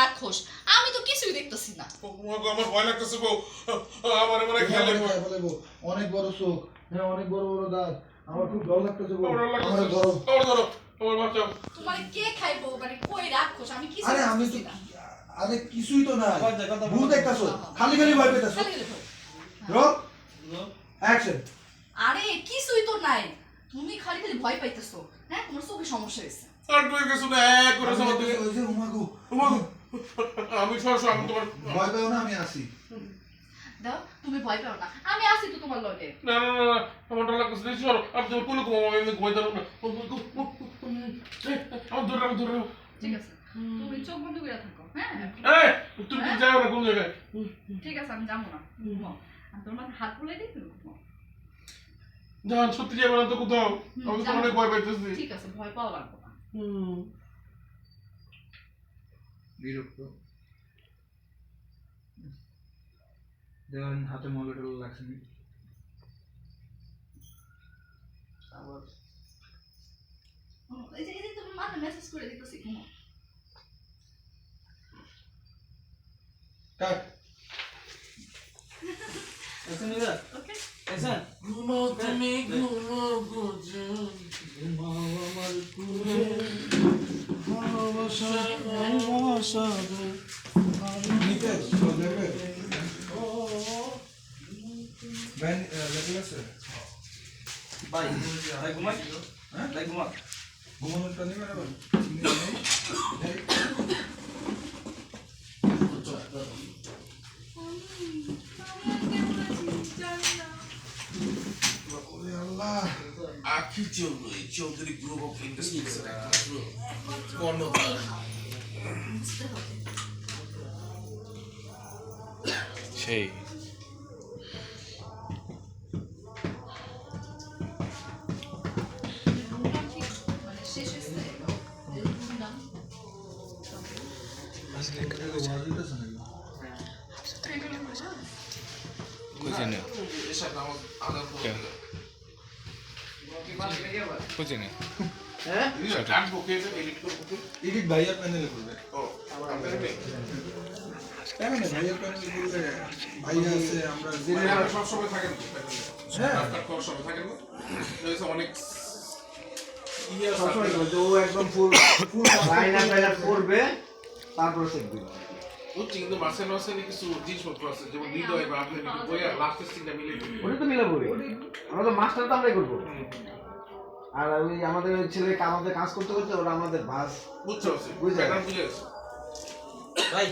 রাক্ষস আমি তো কিছুই দেখতেছি না। আমার ভয় লাগতেছে গো। আমার মানে অনেক বড় চোখ হ্যাঁ অনেক বড় বড় দাঁত। আমার খুব ডর লাগতেছে বউ। আমার ধরো আমার ধরো আমার বাঁচাও। তোমার কে খাইবো? মানে কই রাক্ষস? আমি কিছু আরে আমি তো আরে কিছুই না। দেখতাছো খালি খালি ভয় পেতাছো। রো। অ্যাকশন আরে কিছুই তো নাই। তুমি খালি খালি ভয় পাইতেছো। হ্যাঁ তোমার চোখে সমস্যা হয়েছে। আর তুই কিছু না করে আমার দিকে ওই যে উমাগো তোমাকে আমি সরাসরি আমি তোমার ভয় পেও না আমি আসি। দাও তুমি ভয় পাও না। আমি আছি তো তোমার লগে। না না না না, আমার ডর লাগতেছে দেখছি সরো আমি তোমার কোলে ঘুমাবো আমি ঘুমাই দাঁড়াবো না। আমার ধরে রাখো ধরে রাখো ঠিক আছে। তুমি চোখ বন্ধ করে থাকো হ্যাঁ? এই তুমি যাও না কোন জায়গায়? ঠিক আছে আমি যাব না। ঘুমাও আমি তোমার হাত বুলাই দিই তুমি ঘুমাও জান সত্যি যাবে না তো কোথাও আমি তো অনেক ভয় পাইতেছি। ঠিক আছে ভয় পাওয়া লাগবে না। বিরক্ত। দেখেন হাতে মোবাইল লাগছে নি। আবার। হুম, এই যে তুমি মেসেজ করে দিতেছি কাট? ওকে Action? ঘুমাও তুমি ঘুমাও গো জান ঘুমাও আমার কুলে, ভালোবাসা, ভালোবাসা গো। নিতেশ দেখবে ব্যান লেগে আছে ভাই, ভাই ঘুমাই? হ্যাঁ ভাই ঘুমা। ঘুমানোরটা নেবে না আল্লাহ Akhi Chowdhury Chowdhury group of industries বুঝতে সেই বুঝি না কে এডিট ভাইয়ার প্যানেলে করবে ও কেন না ভাইয়ার প্যানেলে করলে ভাইয়া আছে আমরা জেনে সব সময় থাকেন হ্যাঁ। থাকেন অনেক আছে সবসময় আপনার- বলছে, ও একদম ফুল ফুল লাইন আপ করবে তারপরে চেক দিবে। বুঝছি কিন্তু মাসে মাসে কিছু জিনিসপত্র আছে যেমন হৃদয় বা আপনি বইয়া লাস্টের সিনটা মিলে। ওটা তো মিলাবো আমরা তো মাস্টার তো আমরাই করব। আর ওই আমাদের ওই ছেলে আমাদের কাজ করতে করতে ওরা আমাদের বাস বুঝতে পারছি। বুঝে প্যাটার্ন বুঝে গেছে ভাই